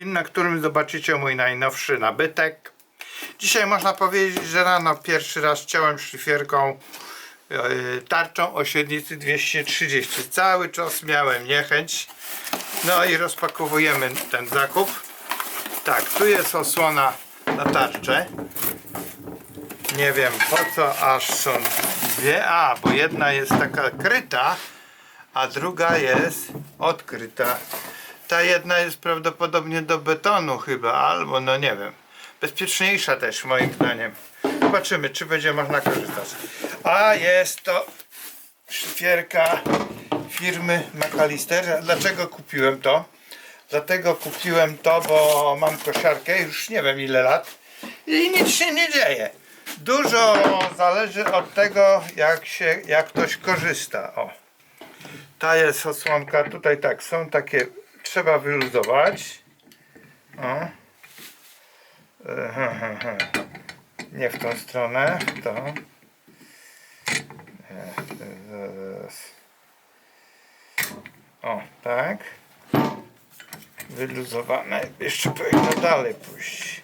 na którym zobaczycie mój najnowszy nabytek. Dzisiaj można powiedzieć, że rano pierwszy raz ciąłem szlifierką yy, tarczą o średnicy 230. Cały czas miałem niechęć. No i rozpakowujemy ten zakup. Tak, tu jest osłona na tarczę. Nie wiem po co aż są dwie. A, bo jedna jest taka kryta, a druga jest odkryta. Ta jedna jest prawdopodobnie do betonu chyba, albo no nie wiem. Bezpieczniejsza też moim zdaniem. Zobaczymy, czy będzie można korzystać. A jest to szlifierka firmy McAllister. Dlaczego kupiłem to? Dlatego kupiłem to, bo mam kosiarkę już nie wiem ile lat i nic się nie dzieje. Dużo zależy od tego, jak się, jak ktoś korzysta. O. Ta jest osłonka, tutaj tak, są takie, trzeba wyluzować. O. Nie w tą stronę, w tą. O, tak. Wyluzowane. Jeszcze powinno dalej pójść.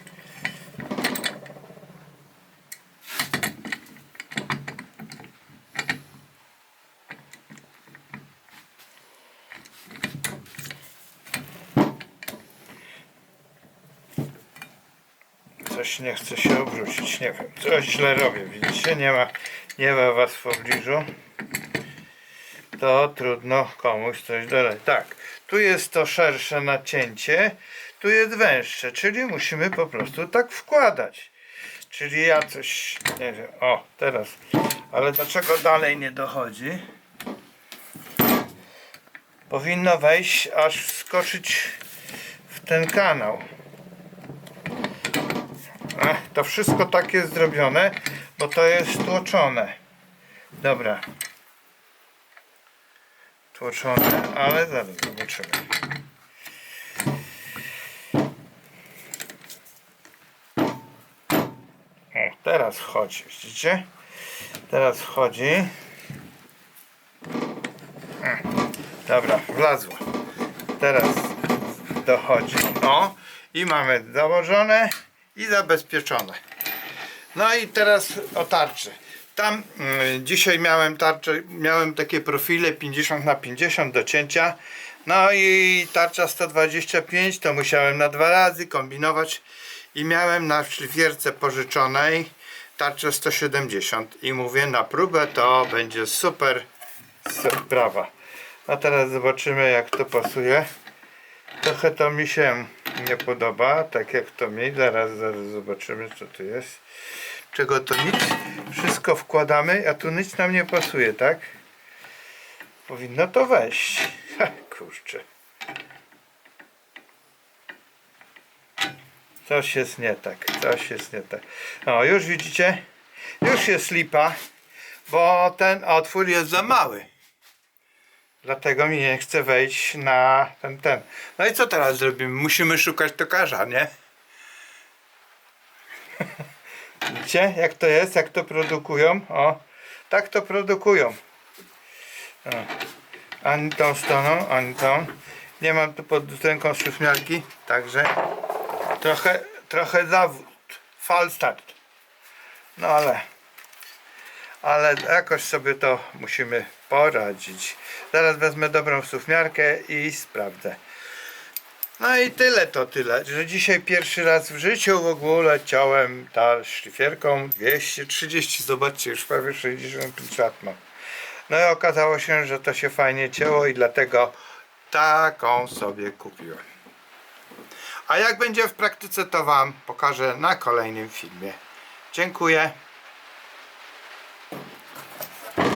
Coś nie chce się obrócić, nie wiem. Coś źle robię, widzicie? Nie ma, nie ma was w pobliżu. To trudno komuś coś dodać. Tak, tu jest to szersze nacięcie, tu jest węższe, czyli musimy po prostu tak wkładać. Czyli ja coś, nie wiem, o teraz, ale dlaczego dalej nie dochodzi? Powinno wejść, aż wskoczyć w ten kanał. To wszystko tak jest zrobione, bo to jest tłoczone. Dobra. Tłoczone, ale zaraz zobaczymy. O, teraz wchodzi, widzicie? Teraz wchodzi. Dobra, wlazło. Teraz dochodzi. O, i mamy założone i zabezpieczone. No i teraz o tarczy. Tam mm, dzisiaj miałem tarczę, miałem takie profile 50 na 50 do cięcia. No i tarcza 125 to musiałem na dwa razy kombinować i miałem na szlifierce pożyczonej tarczę 170 i mówię na próbę to będzie super sprawa. A teraz zobaczymy jak to pasuje. Trochę to mi się nie podoba, tak jak to mi. Zaraz, zaraz zobaczymy, co tu jest. Czego to nic? Wszystko wkładamy, a tu nic nam nie pasuje, tak? Powinno to wejść. Kurczę. Coś jest nie tak, coś jest nie tak. O, już widzicie? Już jest lipa, bo ten otwór jest za mały. Dlatego mi nie chce wejść na ten, ten. No i co teraz zrobimy? Musimy szukać tokarza, nie? Widzicie, jak to jest, jak to produkują? O, tak to produkują. O. Ani tą stroną, ani tą. Nie mam tu pod ręką szufmiarki, także trochę, trochę zawód. Falstart. No ale ale jakoś sobie to musimy poradzić. Zaraz wezmę dobrą sufmiarkę i sprawdzę. No i tyle to tyle, że dzisiaj pierwszy raz w życiu w ogóle ciąłem ta szlifierką 230, zobaczcie już prawie 65 lat mam. No i okazało się, że to się fajnie cięło i dlatego taką sobie kupiłem. A jak będzie w praktyce to Wam pokażę na kolejnym filmie. Dziękuję.